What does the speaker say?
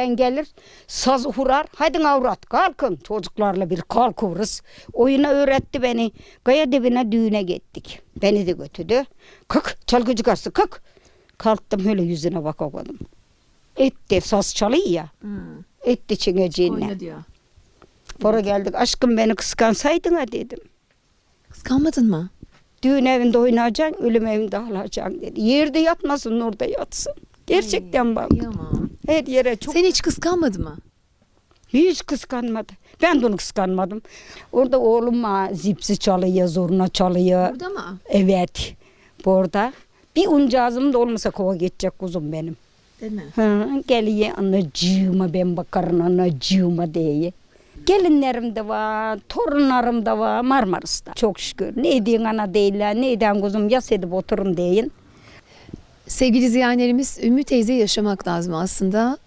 Ben gelir saz hurar. Hadi avrat kalkın. Çocuklarla bir kalkıyoruz. Oyuna öğretti beni. Kaya dibine düğüne gittik. Beni de götürdü. Kalk çalgıcı karşı kalk. Kalktım öyle yüzüne bakamadım. Etti saz çalıyor ya. Etti çingeciğine. Sonra geldik aşkım beni kıskansaydın ha dedim. Kıskanmadın mı? Düğün evinde oynayacaksın, ölüm evinde alacaksın dedi. Yerde yatmasın orada yatsın. Gerçekten bak. Kıyamam. Her yere çok Seni hiç kıskanmadı mı? hiç kıskanmadı. Ben de onu kıskanmadım. Orada oğlum ha, zipsi çalıyor, zurna çalıyor. Burada mı? Evet. Burada. Bir uncağızım da olmasa kova geçecek kuzum benim. Değil mi? Hı, geliyor anacığıma ben bakarım anacığıma diye. Gelinlerim de var, torunlarım da var Marmaris'ta. Çok şükür. Ne ediyorsun ana değiller, ne ediyorsun kuzum yas edip oturun deyin. Sevgili izleyenlerimiz Ümmü teyze yaşamak lazım aslında.